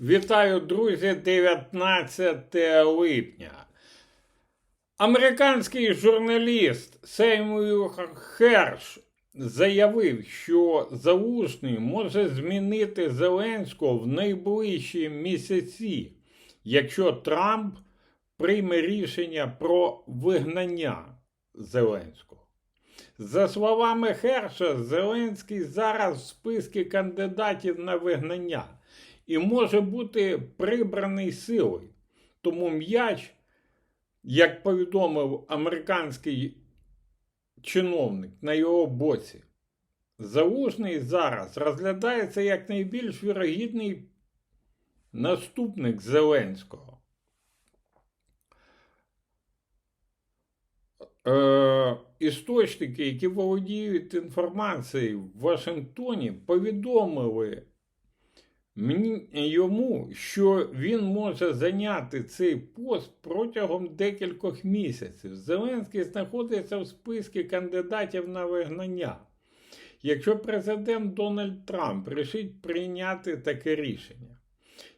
Вітаю, друзі, 19 липня. Американський журналіст Сеймур Херш заявив, що Залужний може змінити Зеленського в найближчі місяці, якщо Трамп прийме рішення про вигнання Зеленського. За словами Херша, Зеленський зараз в списку кандидатів на вигнання і може бути прибраний силою. Тому м'яч, як повідомив американський чиновник на його боці, Залужний зараз розглядається як найбільш вірогідний наступник Зеленського. Е, істочники, які володіють інформацією в Вашингтоні, повідомили мені, йому, що він може зайняти цей пост протягом декількох місяців. Зеленський знаходиться в списку кандидатів на вигнання. Якщо президент Дональд Трамп рішить прийняти таке рішення,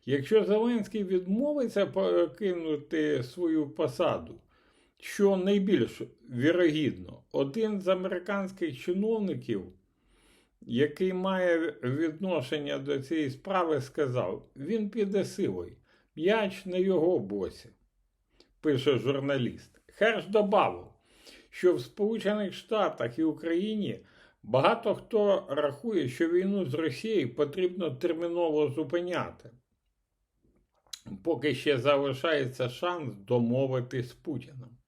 якщо Зеленський відмовиться покинути свою посаду, що найбільш вірогідно, один з американських чиновників, який має відношення до цієї справи, сказав: він піде силою, м'яч на його боці, пише журналіст. Херш додав, що в Сполучених Штатах і Україні багато хто рахує, що війну з Росією потрібно терміново зупиняти. Поки ще залишається шанс домовитись з Путіним.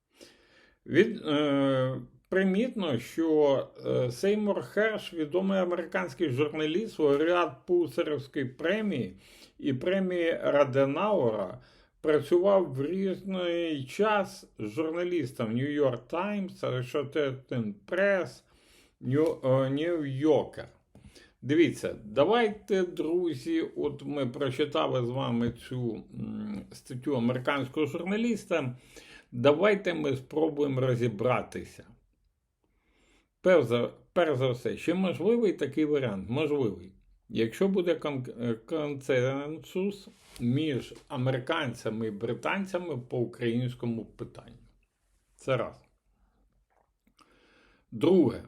Від, е, примітно, що е, Сеймур Херш, відомий американський журналіст, лауреат Пулсерівської премії і премії Раденауера, працював в різний час з журналістом York Times, Associated New Yorker. Дивіться, давайте, друзі, от ми прочитали з вами цю статтю американського журналіста. Давайте ми спробуємо розібратися. Перш за, перш за все, чи можливий такий варіант? Можливий. Якщо буде консенсус між американцями і британцями по українському питанню. Це раз. Друге.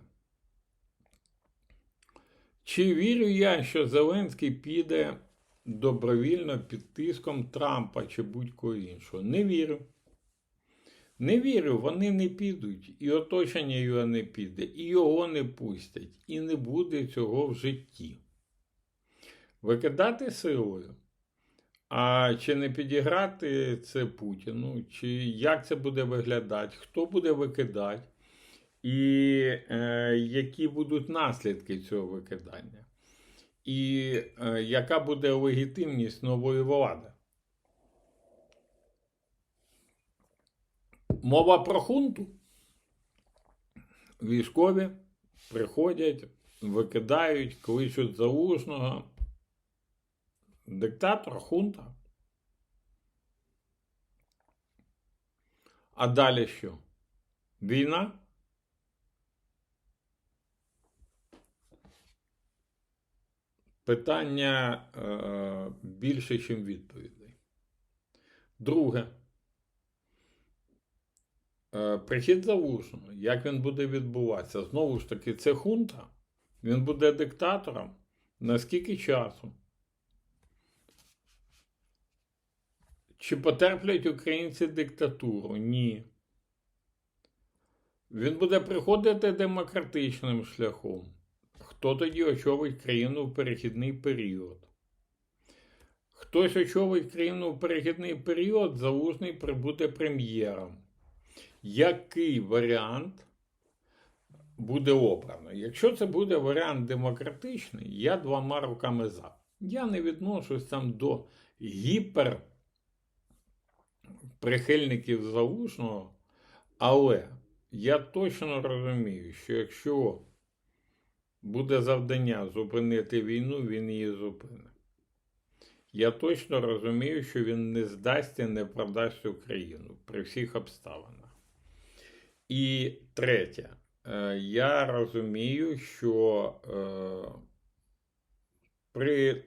Чи вірю я, що Зеленський піде добровільно під тиском Трампа чи будь-кого іншого? Не вірю. Не вірю, вони не підуть, і оточення його не піде, і його не пустять, і не буде цього в житті. Викидати силою. А чи не підіграти це Путіну, чи як це буде виглядати, хто буде викидати, і е, які будуть наслідки цього викидання, і е, яка буде легітимність нової влади? Мова про хунту. Військові приходять, викидають, кличуть залужного. Диктатор, хунта. А далі що? Війна? Питання е, більше, ніж відповідей. Друге. Е, Прихід залужного, як він буде відбуватися? Знову ж таки, це хунта. Він буде диктатором. Наскільки часу? Чи потерплять українці диктатуру? Ні. Він буде приходити демократичним шляхом. Хто тоді очолить країну в перехідний період? Хтось очолить країну в перехідний період, залужний прибуде прем'єром який варіант буде обрано. Якщо це буде варіант демократичний, я двома руками за. Я не відношусь там до гіпер прихильників залужного, але я точно розумію, що якщо буде завдання зупинити війну, він її зупинить. Я точно розумію, що він не здасть і не продасть Україну при всіх обставинах. І третє, е, я розумію, що е, при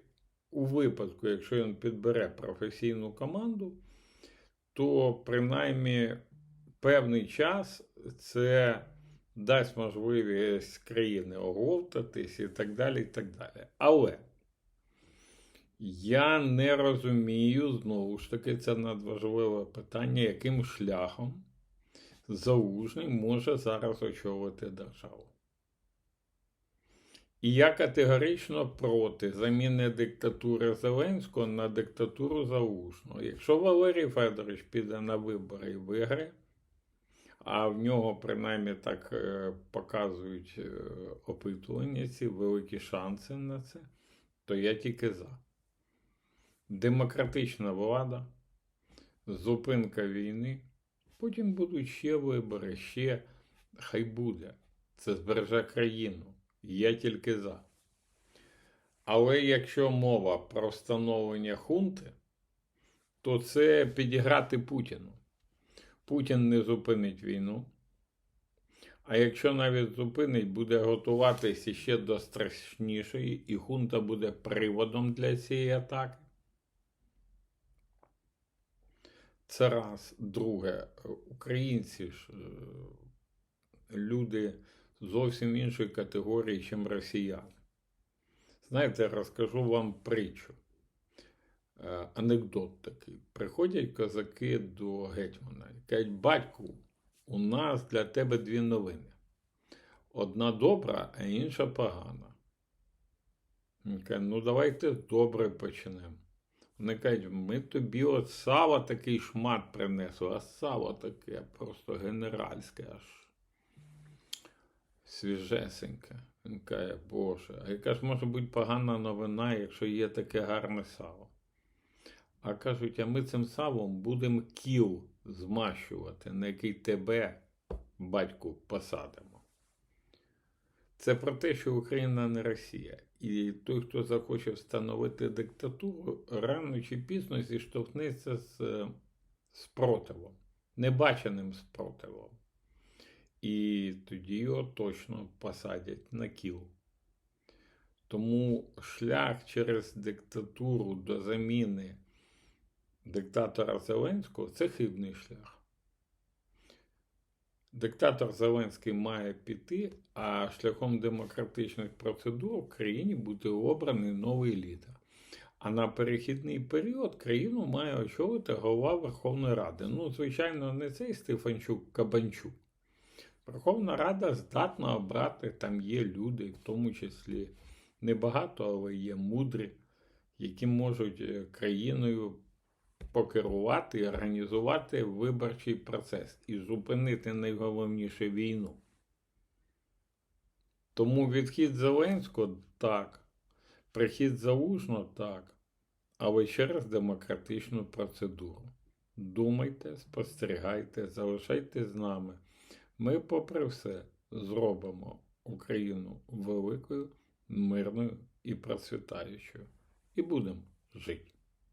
у випадку, якщо він підбере професійну команду, то принаймні певний час це дасть можливість країни оговтатись і так далі. і так далі. Але я не розумію, знову ж таки, це надважливе питання, яким шляхом Залужний може зараз очолити державу. І я категорично проти заміни диктатури Зеленського на диктатуру Залужного. Якщо Валерій Федорович піде на вибори і виграє, а в нього, принаймні, так е, показують е, опитування ці великі шанси на це, то я тільки за. Демократична влада, зупинка війни, потім будуть ще вибори, ще хай буде. Це збереже країну. Я тільки за. Але якщо мова про встановлення хунти, то це підіграти Путіну. Путін не зупинить війну. А якщо навіть зупинить, буде готуватися ще до страшнішої, і хунта буде приводом для цієї атаки. Це раз. Друге, українці ж е, люди зовсім іншої категорії, ніж росіяни. Знаєте, розкажу вам притчу. Е, Анекдот такий. Приходять козаки до гетьмана і кажуть, батьку, у нас для тебе дві новини. Одна добра, а інша погана. Він каже, ну давайте добре почнемо. Вони кажуть, ми тобі от сало такий шмат принесли, а сало таке просто генеральське аж свіжесеньке. Він каже, Боже, а яка ж може бути погана новина, якщо є таке гарне сало? А кажуть, а ми цим салом будемо кіл змащувати, на який тебе, батьку, посадимо. Це про те, що Україна не Росія. І той, хто захоче встановити диктатуру, рано чи пізно зіштовхнеться з е, спротивом, небаченим спротивом. І тоді його точно посадять на кіл. Тому шлях через диктатуру до заміни диктатора Зеленського це хибний шлях. Диктатор Зеленський має піти, а шляхом демократичних процедур в країні буде обраний новий лідер. А на перехідний період країну має очолити голова Верховної Ради. Ну, звичайно, не цей Стефанчук Кабанчук. Верховна Рада здатна обрати, там є люди, в тому числі небагато, але є мудрі, які можуть е, країною покерувати організувати виборчий процес і зупинити найголовніше війну. Тому відхід Зеленського так, прихід Залужного так, але через демократичну процедуру. Думайте, спостерігайте, залишайтесь з нами. Ми, попри все, зробимо Україну великою, мирною і процвітаючою. І будемо жити.